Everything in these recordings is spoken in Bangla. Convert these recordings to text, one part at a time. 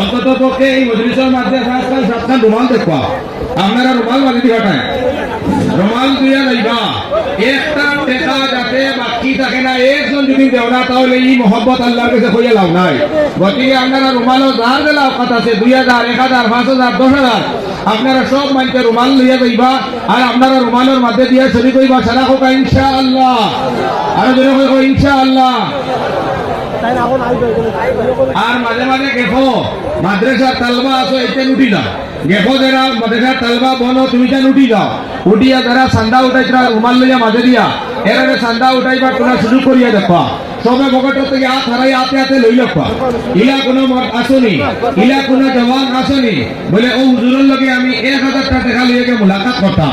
অন্তত পক্ষে এই মজলিসের মাঝে আজকাল সাতখান রুমাল দেখবা। আপনারা রুমাল মাঝে দিয়ে রুমাল দুইয়া যাইবা একটা টেকা যাতে বাকি থাকে না, একজন যদি দেও না তাহলে এই মহব্বত আল্লাহর কাছে হইয়া লাভ নাই। গতিকে আপনারা রুমালও যার দিলে আওকাত আছে, দুই হাজার এক হাজার পাঁচ হাজার দশ হাজার আপনারা সব মানতে রুমাল লইয়া যাইবা আর আপনারা রুমালের মাঝে দিয়ে শরীর কইবা সারা হোক ইনশা আল্লাহ আরও জোরে ইনশা আল্লাহ আর মাঝে মাঝে গেফো মাদ্রাসার তালবা আছো এতে উঠি যাও গেফো যারা মাদ্রাসার তালবা বনো, তুমি যেন উঠি যাও উঠিয়া যারা চান্দা উঠাইছিলা রুমাল লইয়া মাঝে দিয়া। এরারে চান্দা উঠাইবার তোমরা শুরু করিয়া দেখবা সবে পকেটের থেকে হাত হারাই হাতে হাতে লই রাখবা ইলা কোনো মত আসনি, ইলা কোনো জওয়ান আসনি। বলে, ও হুজুরের লগে আমি এক হাজার টাকা টাকা লইয়া গিয়ে মুলাকাত করতাম।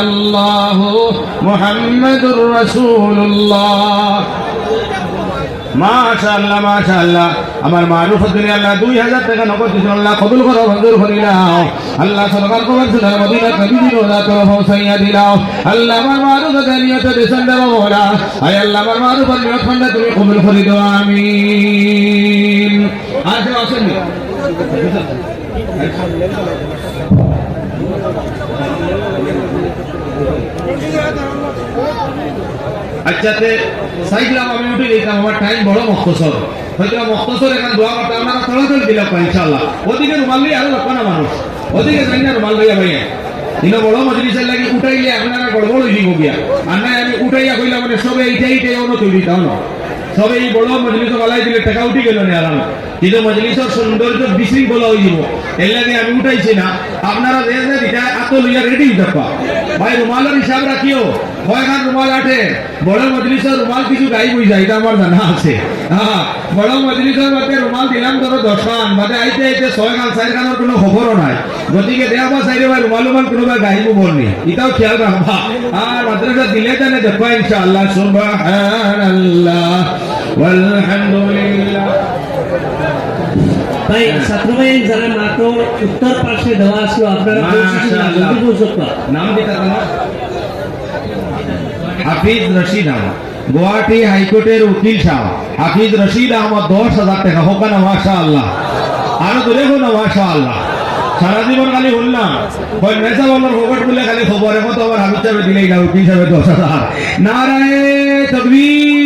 ইল্লাল্লাহ মুহাম্মাদুর রাসূলুল্লাহ। মাশাআল্লাহ মাশাআল্লাহ। আমার মারুফ দিনে আল্লাহ 2000 টাকা নগদ দিছেন আল্লাহ কবুল করো মঞ্জুর করে নাও। আল্লাহ সরকার কবুল করে মদিনা নবীর রোজা তো পৌঁছাইয়া দিলাও। আল্লাহ আমার মারুফ তো দিছেন দেব মোলা আয় আল্লাহ আমার মারুফ নিয়ত ফান্ডা তুমি কবুল করে দাও, আমিন। আর আসেন আচ্ছাতে সাইডলাম আমি উঠে যেতাম আমার টাইম বড় মখতসর হয়তো মখতসর এখানে দোয়া করতে আপনারা তাড়াতাড়ি দিলাম ইনশাআল্লাহ। ওদিকে রুমাল লইয়া আরও লক্ষ মানুষ। ওদিকে যাই না রুমাল লইয়া ভাইয়া। ইনো বড় মজলিসের লাগি উঠাইলে আপনারা গড়বড় হয়ে যাব গিয়া। আর নাই আমি উঠাইয়া কইলাম মানে সবে এইটা এইটাই অন্য তৈরি, তাও না। সবে এই বড় মজলিস বালাই দিলে টাকা উঠি গেল না আরাম কিন্তু মজলিসের সৌন্দর্য বিশৃঙ্খলা হয়ে যাব এর লাগে আমি উঠাইছি না। আপনারা যে এত লইয়া রেডি থাকবা ভাই, রুমালের হিসাব রাখিও। কয়খান রুমাল আঠে বড় মজলিসের রুমাল কিছু গাই বই যায় এটা আমার জানা আছে। হ্যাঁ বড় মজলিসের মধ্যে রুমাল দিলাম ধরো দশ খান বাদে আইতে আইতে ছয় খান, চার খানের কোনো খবরও নাই। গতিকে দেয়া বা চাইরে ভাই, রুমাল রুমাল কোনোবা গাইব বলনি এটাও খেয়াল রাখবা। আর মাদ্রাসা দিলে জানে দেখবা, ইনশাআল্লাহ, সুবহানাল্লাহ walhamdulillah ভাই ছাত্র ভাই যারা মাত্র উত্তর পাশে দেওয়া আসলো আপনারা নাম হাফিজ রশিদ আহমদ। গুয়াহাটি হাইকোর্টের উকিল সাহেব। হাফিজ রশিদ আহমদ দশ হাজার টাকা। হোক না মাশা আল্লাহ আরও দূরে হোক না মাশা আল্লাহ সারা জীবন খালি বললাম নেশা বলার হোকট বলে খালি খবর। এখন তো আবার হাফিজ সাহেব দিলেই না উকিল সাহেব দশ হাজার। নারায় তকবীর।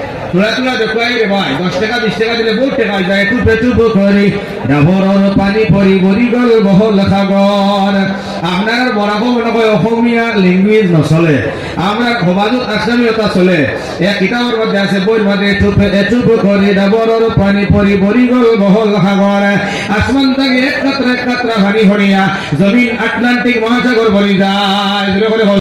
তোরা তোরা দেখুয়াই দিলে বহুত টাকা যায় একটু পেটু করি ডাবরর পানি পরি বরি গল বহল সাগর মনে চলে। এক আছে বৰি আসমান তাকে এক কাত্রা এক কাত্রা ভাঙি হরিয়া জমিন আটলান্টিক মহাসাগর বলি যায়।